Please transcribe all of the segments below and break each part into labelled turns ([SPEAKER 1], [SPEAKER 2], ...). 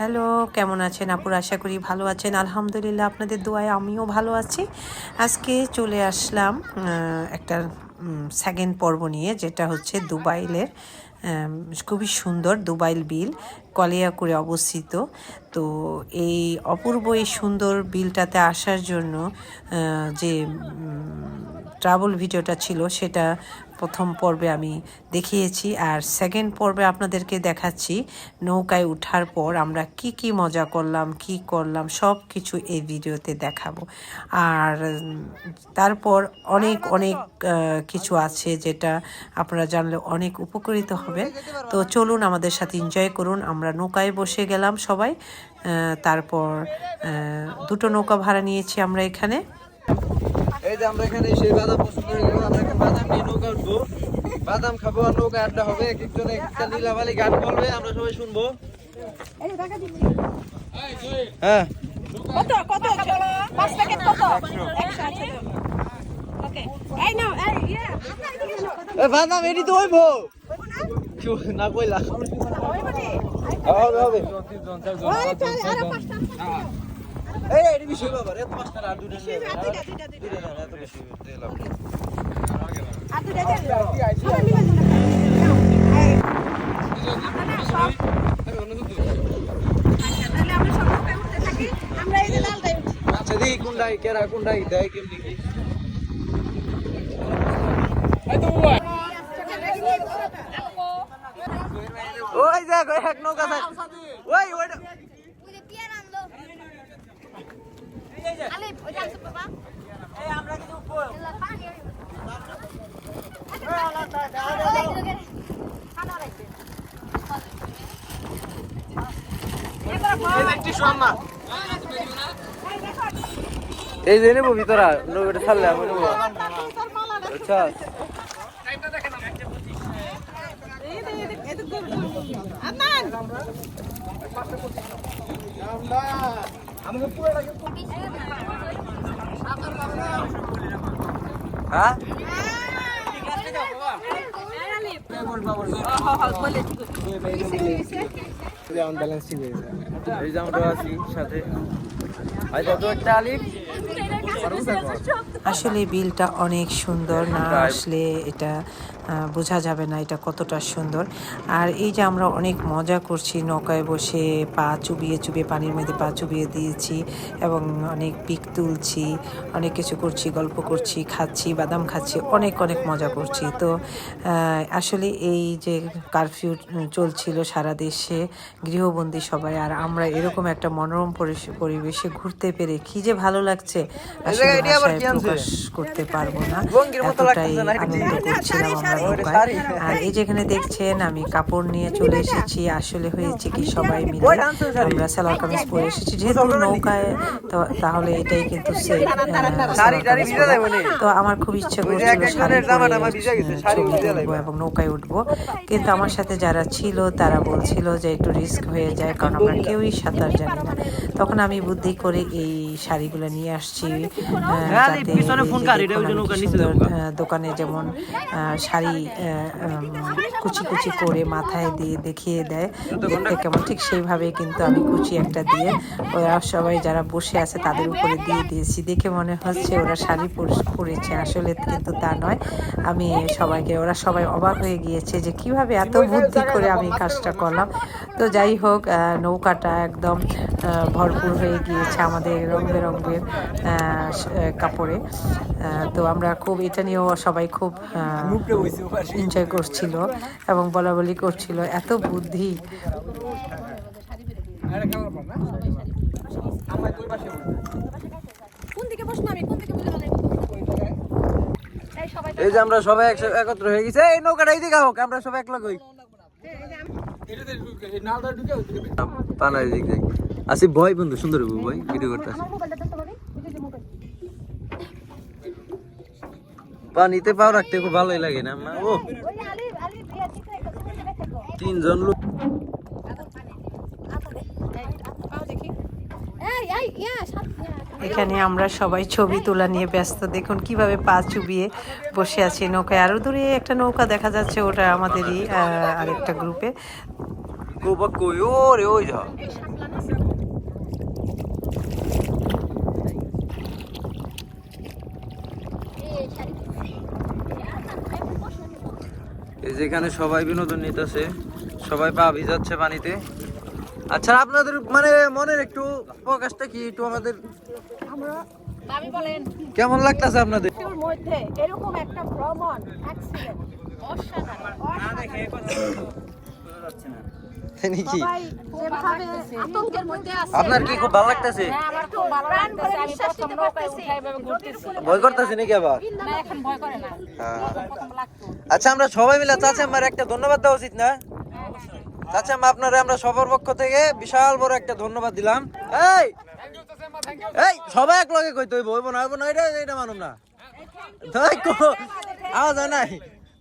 [SPEAKER 1] Hello, কেমন আছেন আপুর? আশা করি ভালো আছেন। আলহামদুলিল্লাহ, আপনাদের দোয়ায় আমিও ভালো আছি। আজকে চলে আসলাম একটা সেকেন্ড পর্ব নিয়ে, যেটা হচ্ছে দুবাইলের খুবই সুন্দর দুবাইল বিল কলিয়াকুড়ে অবস্থিত। তো এই অপূর্ব এই সুন্দর বিলটাতে আসার জন্য যে ট্রাভেল ভিডিওটা ছিল, সেটা প্রথম পর্বে আমি দেখিয়েছি আর সেকেন্ড পর্বে আপনাদেরকে দেখাচ্ছি নৌকায় ওঠার পর আমরা কি কি মজা করলাম, কি করলাম সব কিছু এই ভিডিওতে দেখাবো। আর তারপর অনেক অনেক কিছু আছে যেটা আপনারা জানলে অনেক উপকৃত হবে তো চলুন আমাদের সাথে এনজয় করুন। আমরা নৌকায় বসে গেলাম সবাই। তারপর দুটো নৌকা ভাড়া নিয়েছি আমরা এখানে।
[SPEAKER 2] এই যে আমরা এখানে সেই বাদাম পছন্দ করে গেলাম আমরা এখন বাদাম নিয়ে নৌকা উঠবো। বাদাম খাব আর নৌকা আড্ডা হবে এক একজন একটা নীলাবালি গান বলবে আমরা সবাই শুনব। হ্যাঁ।
[SPEAKER 3] কত কত? পাঁচ প্যাকেট কত? ইয়ে
[SPEAKER 2] বাদাম এটি তো হইবো না কইলা। হবে হবে
[SPEAKER 3] ওই চল আরও পাঁচটা
[SPEAKER 2] এই এটি বেশি আবার এত পাঁচটা আর দুটো নিয়ে দুটো এত বেশি
[SPEAKER 3] আর দেন সবাই মিলে সব আচ্ছা তাহলে আমরা সব নৌকায় উঠতে থাকি আমরা এই যে লালটাই উঠছি
[SPEAKER 2] আচ্ছা। দেখি কোনটাই কেরা কোনটাই দেয় কেমনি? কি ওই দেখ এক নৌকা ওই ওইটা এই যে নেব ভিতরা নৌকাটা ছাড়লে আমি নেব আচ্ছা হ্যাঁ? এই যে আমরা আছি সাথে। তো একটা আলিফ?
[SPEAKER 1] আসলে বিলটা অনেক সুন্দর না আসলে এটা বোঝা যাবে না এটা কতটা সুন্দর আর এই যে আমরা অনেক মজা করছি নৌকায় বসে পা চুবিয়ে চুবিয়ে পানির মধ্যে পা চুবিয়ে দিয়েছি এবং অনেক পিক তুলছি অনেক কিছু করছি গল্প করছি খাচ্ছি বাদাম খাচ্ছি অনেক অনেক মজা করছি তো আসলে এই যে কারফিউ চলছিল সারা দেশে গৃহবন্দী সবাই আর আমরা এরকম একটা মনোরম পরিবেশে ঘুরতে পেরে কি যে ভালো লাগছে আসলে? প্রকাশ করতে পারব না এতটাই? আনন্দ করছিলাম আমরা আর এই যেখানে দেখছেন আমি কাপড় নিয়ে চলে এসেছি আসলে হয়েছে কি সবাই মিলে। আমরা সালোয়ার কামিজ পরে এসেছি যেহেতু নৌকায় তো- তাহলে এটাই কিন্তু
[SPEAKER 2] নি?
[SPEAKER 1] তো আমার খুব ইচ্ছে করছিল শাড়ি পরে। এবং নৌকায় উঠবো কিন্তু আমার সাথে যারা ছিল তারা বলছিল যে একটু রিস্ক হয়ে যায় কারণ আমরা কেউই সাঁতার জানি না তখন আমি বুদ্ধি করে এই শাড়িগুলো নিয়ে আসছি
[SPEAKER 2] হ্যাঁ।
[SPEAKER 1] আহ, দোকানে যেমন শাড়ি কুচি কুচি করে মাথায় দিয়ে দেখিয়ে দেয় দেখতে কেমন? ঠিক সেইভাবে কিন্তু আমি কুচি একটা দিয়ে ওরা সবাই যারা বসে আছে তাদের উপরে দিয়ে দিয়েছি। দেখে মনে হচ্ছে ওরা শাড়ি পরে- পরেছে। আসলে কিন্তু তা নয়। আমি সবাইকে ওরা সবাই অবাক হয়ে গিয়েছে যে কীভাবে এত বুদ্ধি করে আমি কাজটা করলাম। তো যাই হোক নৌকাটা একদম ভরপুর হয়ে গিয়েছে আমাদের রং বেরঙের আহ, স- আহ, কাপড়ে। তো আমরা খুব এটা নিয়েও সবাই খুব এনজয় করছিল এবং বলা বলি করছিল এত বুদ্ধি।
[SPEAKER 3] দিকে দিকে এই সবাই
[SPEAKER 2] যে আমরা সবাই একসাথে একত্র হয়ে গেছি। এই নৌকাটা এইদিকে হোক আমরা সবাই একলা কই পানার দিক দেখ আসি ভয় বন্ধু সুন্দর হইব ভাই ভিডিও করতে আসি। পানিতে পাও রাখতে খুব ভালোই লাগে না মা? ও। তিনজন লোক।
[SPEAKER 1] এখানে আমরা সবাই ছবি তোলা নিয়ে ব্যস্ত। দেখুন কীভাবে পা চুবিয়ে বসে আছি নৌকায়। আরও দূরে একটা নৌকা দেখা যাচ্ছে ওটা আমাদেরই আহ, আরেকটা গ্রুপে
[SPEAKER 2] কই ও রে ওই যা। যেখানে সবাই বিনোদন নিতেছে সবাই পা ভিজাচ্ছে পানিতে। আচ্ছা আপনাদের মানে মনের একটু প্রকাশটা কি একটু আমাদের? কেমন লাগতেছে আপনাদের?
[SPEAKER 3] মধ্যে এরকম একটা ভ্রমণ অসাধারণ।
[SPEAKER 2] নাকি? আপনার কি খুব ভালো লাগতেছে?
[SPEAKER 3] আমার খুব ভালো লাগতেছে ঘুরতেছি।
[SPEAKER 2] ভয় করতেছে নাকি আবার?
[SPEAKER 3] না এখন ভয় করে না।
[SPEAKER 2] হ্যাঁ। আচ্ছা আমরা সবাই মিলে চাচা আমার একটা ধন্যবাদ দেওয়া উচিত না? চাচা আপনারা আমরা সবার পক্ষ থেকে বিশাল বড় একটা ধন্যবাদ দিলাম। এই! এই সবাই এক লগে কইতে হইব হইব না হইব না এটা এটা মানুম না। তাই কো আওয়াজ নাই।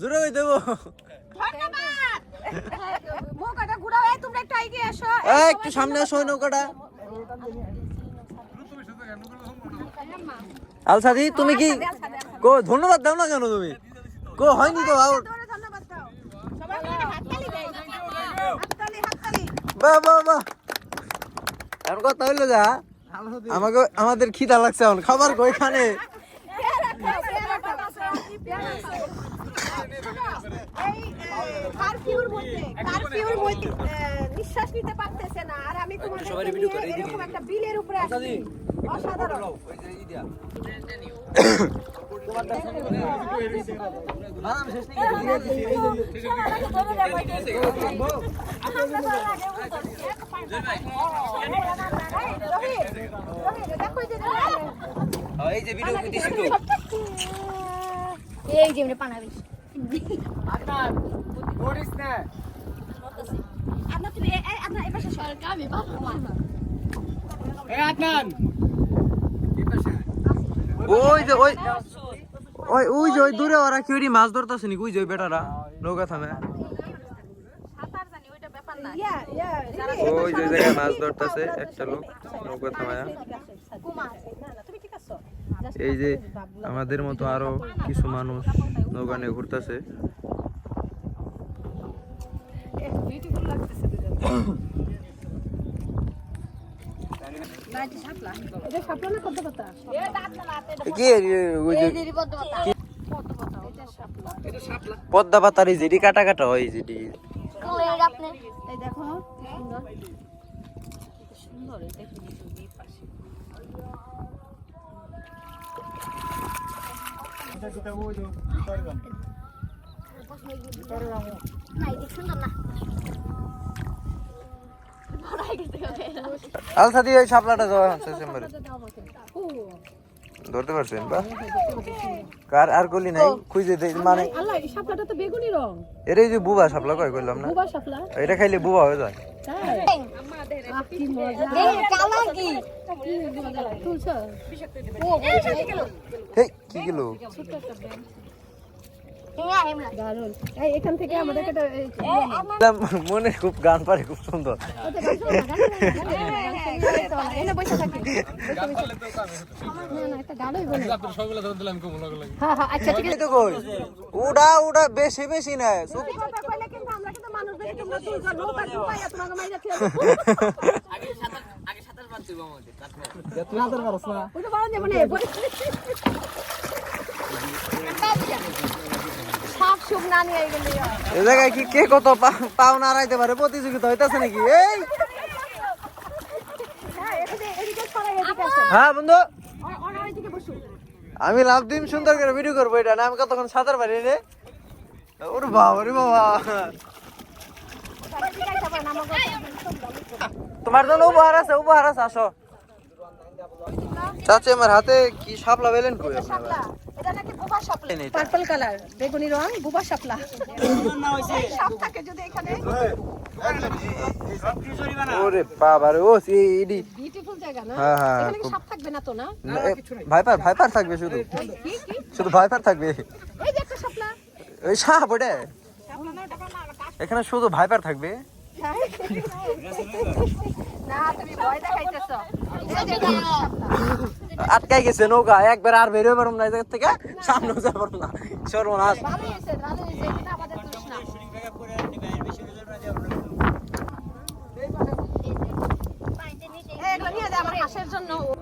[SPEAKER 2] জোরে কইতে হইব।
[SPEAKER 3] ধন্যবাদ! একটু এগিয়ে এসো।
[SPEAKER 2] এই একটু সামনে আসো নৌকাটা। আলসাদি তুমি কি কো ধন্যবাদ দাও না কেন তুমি? কো হয়নি তো বাহ বাহ বাহ। এখন কথা হইল যা আমাকে আমাদের খিদা লাগছে এখন। খাবার কই খানে
[SPEAKER 3] কারফিউর মধ্যে কারফিউর মধ্যে নিঃশ্বাস নিতে পারতেছে না। আর আমি তোমাদের নিয়ে এরকম একটা বিলের উপরে আসছি। অসাধারণ।
[SPEAKER 2] এই যে ভিডিও
[SPEAKER 4] এই যে এমনি পানাবি
[SPEAKER 2] ওই যে ওই ওই ওই যে ওই দূরে ওরা কি মাছ ধরতেছে নি ওই যে বেটারা। নৌকা থামে। ওই যে জায়গায় মাছ ধরতেছে একটা লোক নৌকা থামায়া। এই যে আমাদের মতো আরও কিছু মানুষ নৌকা নিয়ে ঘুরতেছে
[SPEAKER 4] পদ্ম পাতা
[SPEAKER 2] পদ্মা পাতার এই যেটি কাটা কাটা হয় যেটি
[SPEAKER 4] কোলে
[SPEAKER 3] এই দেখো
[SPEAKER 4] না এই
[SPEAKER 2] শাপলাটা দেওয়া হচ্ছে চেম্বারে। ধরতে পারছেন বা? কার আর গলি নাই? খুঁজে দেই মানে
[SPEAKER 3] আল্লাহ এই সাপলাটা তো বেগুনি রং।
[SPEAKER 2] এর এই যে বুবা শাপলা কই কইলাম না?
[SPEAKER 3] বুবা সাপলা
[SPEAKER 2] এটা খাইলে বুবা হয়ে যায়।
[SPEAKER 3] কি মজা।
[SPEAKER 4] এই কালা কি?
[SPEAKER 3] তুলছো?
[SPEAKER 4] ও
[SPEAKER 2] হেই কি
[SPEAKER 3] এই এখান থেকে আমাদের
[SPEAKER 2] মনে খুব গান পারে খুব সুন্দর।
[SPEAKER 3] ঠিক
[SPEAKER 2] উড়া উড়া বেশি বেশি না। এই জায়গায় কি কে কত পা- পাও রাইতে পারে? প্রতিযোগিতা নাকি?
[SPEAKER 3] হ্যাঁ
[SPEAKER 2] বন্ধু। আমি লাভ দিন সুন্দর করে ভিডিও করব এটা, না আমি কতক্ষণ সাঁতার পারি রে? ওরে বাবা রে বাবা
[SPEAKER 3] এদিকে আইসা পারেন আমাকে
[SPEAKER 2] তোমার জন্য উপহার আছে উপহার আছে আসো। চাচি আমার হাতে কি শাপলা বেলেন কই
[SPEAKER 3] শাপলা। এটা নাকি বুবা শাপলা?
[SPEAKER 2] এই
[SPEAKER 3] পার্পল কালার বেগুনি রং বুবা শাপলা। সাপ থাকে যদি এখানে।
[SPEAKER 2] ওরে বাবা রে ও সি ইডি
[SPEAKER 3] বিউটিফুল জায়গা না?
[SPEAKER 2] হ্যাঁ, হ্যাঁ,
[SPEAKER 3] এখানে সাপ থাকবে না তো না?
[SPEAKER 2] ভাইপার ভাইপার থাকবে শুধু।
[SPEAKER 3] কি কি
[SPEAKER 2] শুধু ভাইপার থাকবে।
[SPEAKER 3] এই যে একটা শাপলা।
[SPEAKER 2] ওই সাপ ওটা এখানে শুধু ভাইপার থাকবে। আটকাই গেছে নৌকা একবার আর বেরোয় পারুম না জায়গা থেকে সামনেও যা পারুম না সর্বনাশ।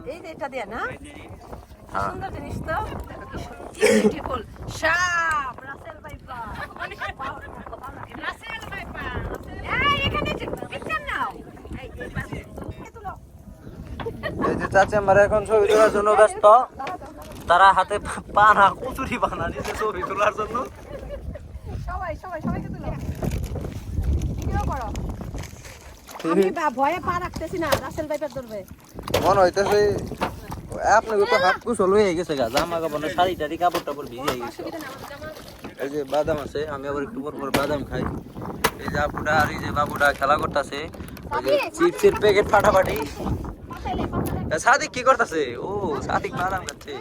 [SPEAKER 3] এই, যে এটা দিয়ে না সুন্দর জিনিস তো বিউটিফুল সাপ
[SPEAKER 2] আমার এখন ছবি তোলার জন্য ব্যস্ত। তারা হাতে পানা কুচুরি বানা দিচ্ছে ছবি তোলার জন্য।
[SPEAKER 3] সবাই সবাই সবাইকে তুলো। ভিডিও করো। আমি ভয়ে পা রাখতেছি না রাসেল ভাইপার ধরবে।
[SPEAKER 2] মনে হইতেছে তো হাত কুশল হয়ে গেছে গা জামা কাপড় শাড়ি টাড়ি কাপড় টাপড় ভিজে গেছে। এই যে বাদাম আছে আমি আবার একটু পর পর বাদাম খাই। এই যে আপুটা আর এই যে বাবুটা খেলা করতেছে চিপসের প্যাকেট ফাটাফাটি। সাদিক কি করতেছে? ও, সাদিক খাচ্ছে।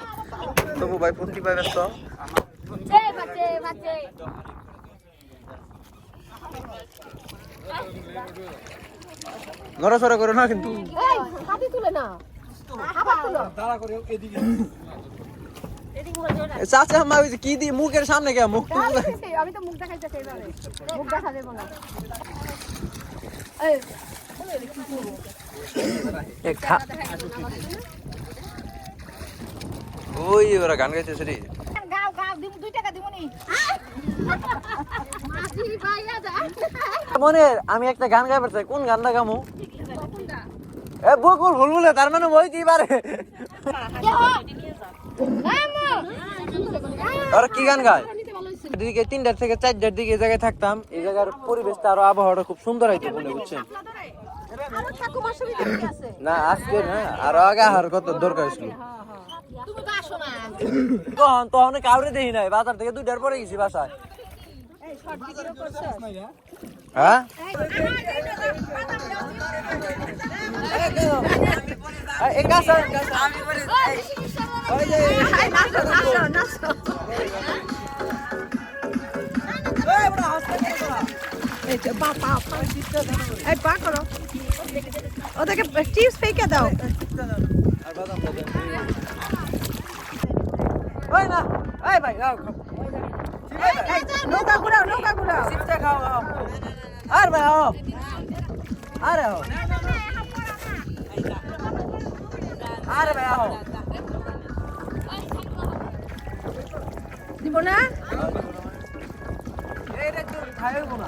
[SPEAKER 2] তবু ভাই ফুর্তি পাই ব্যস্ত। নড়াচড়া করো না কিন্তু। কি দি, মুখের সামনে কে মুখ
[SPEAKER 3] আমি তো মুখ
[SPEAKER 2] ওই ওরা গান মনে আমি একটা গান গাইবার চাই। কোন গানটা গামু? এ বকুল ভুল বলে তার মানে ওই কি পারে আর কি গান গায়? দিকে তিনটার থেকে চারটার দিকে এই জায়গায় থাকতাম। এই জায়গার পরিবেশটা আরও আবহাওয়াটা খুব সুন্দর হইতো মনে বুঝছেন? না আজকে না আরও আগে আহার কত দরকার ছিল
[SPEAKER 4] তুমি বাসো না।
[SPEAKER 2] তখন তখন কাউরে দেখি নাই বাজার থেকে দুইটার পরে গেছি বাসায়। হ্যাঁ? এই, এই কাঁচা, কাঁচা। ওই যে,
[SPEAKER 3] নাচো নাচো নাচো।
[SPEAKER 2] এই বড় হাসতে করো না।
[SPEAKER 3] এই যে পা পা পা এই পা করো। ওদেরকে চিপস ফেকে দাও
[SPEAKER 2] আর বাদাম খাবেন। ওই না, এই ভাই, নাও, খাও।
[SPEAKER 3] নৌকা ঘুরাও নৌকা ঘুরাও
[SPEAKER 2] খাও, খাও। আর ভাই, আও। আরে আও। আরে ভাই, আও।
[SPEAKER 3] দিব না
[SPEAKER 2] এইটা খাইবো না।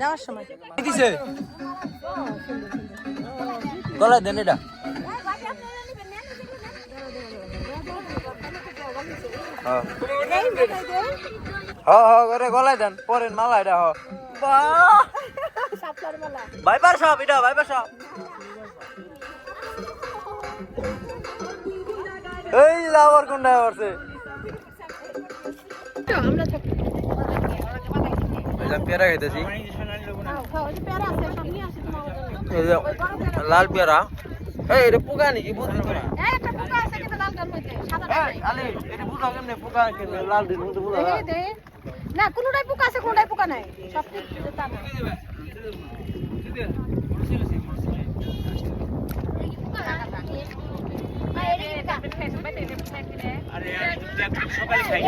[SPEAKER 3] যাওয়ার সময়।
[SPEAKER 2] দিছে? গলায় দেন এটা। হ্যাঁ। হ্যাঁ হ্যাঁ করে গলায় দেন পরেন মালা এটা হ। ভাইবার সব এটা ভাইবার সব এই লাভার কোনটা করছে
[SPEAKER 3] আমরা
[SPEAKER 2] পেয়ারা খাইতেছি
[SPEAKER 3] খাও খাও ওই যে পেয়ারা আছে সব নিয়ে আসি তোমার জন্য।
[SPEAKER 2] এই যে লাল পেয়ারা। এই এটা পোকা নাকি? বুঝলি তো না
[SPEAKER 3] কোনটাই পোকা আছে কোনটাই পোকা নাই সব কিছু তা না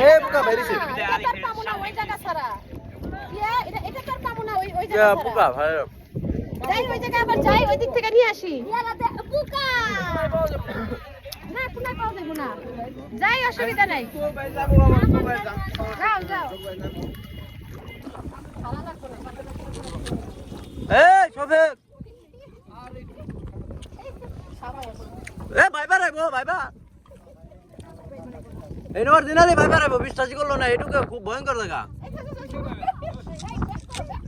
[SPEAKER 2] এই পোকা বেরিয়েছে।
[SPEAKER 3] এটা পাবো না ওই জায়গা ছাড়া
[SPEAKER 2] পোকা ভাই।
[SPEAKER 3] যাই ওই জায়গায় আবার যাই ওই দিক থেকে নিয়ে আসি।
[SPEAKER 4] বুকা!
[SPEAKER 3] না কোনায় পাওয়া যাব না। যাই অসুবিধা নাই। যাও যাও।
[SPEAKER 2] এই এ ভাইবা রাখব ভাইবা এই নম্বর দিনালি ভাইবা রাখব বিশ্বাসই করল না এটুকু খুব ভয়ঙ্কর জায়গা।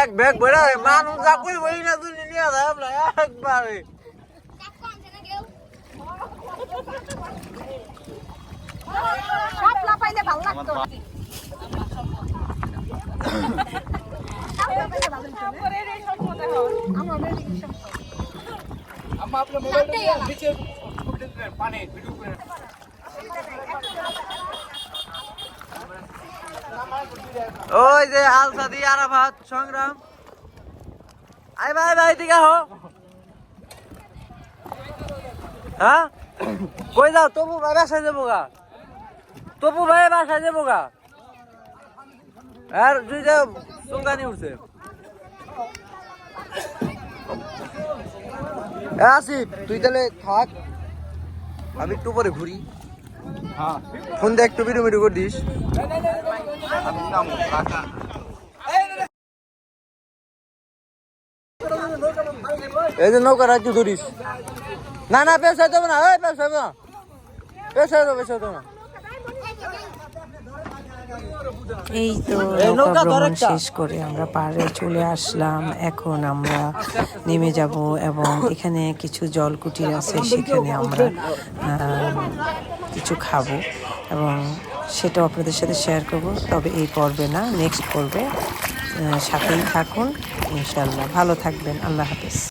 [SPEAKER 2] এক ব্যাগ বেড়া মানুষ যা কই বই না তুই নিয়ে যায় আমরা একবারে। ওই যে আলসাদি আরাফাত, সংগ্রাম। আই ভাই ভাই দিকে হো হ্যাঁ? কই যাও? তবু ভাই বাসায় যাব গা। তবু ভাই বাসায় যাব গা। আর দুইটা চুঙ্গানি উঠছে। আসিফ, তুই তাহলে থাক। আমি একটু পরে ঘুরি। ফোন দেখ একটু ভিডিও ভিডিও করে এই যে নৌকা রাজ্য ধরিস। না না পেশা দেবো না। পেশা দেবো না। পেশা দেবো পেশা দেবো না।
[SPEAKER 1] এই তো নৌকা ভ্রমণ শেষ করে আমরা পাড়ে চলে আসলাম। এখন আমরা নেমে যাব এবং এখানে কিছু জল কুটির আছে সেখানে আমরা কিছু খাব এবং সেটাও আপনাদের সাথে শেয়ার করব। তবে এই পর্বে না নেক্সট পর্বে সাথেই থাকুন। ইনশাল্লাহ ভালো থাকবেন। আল্লাহ হাফেজ।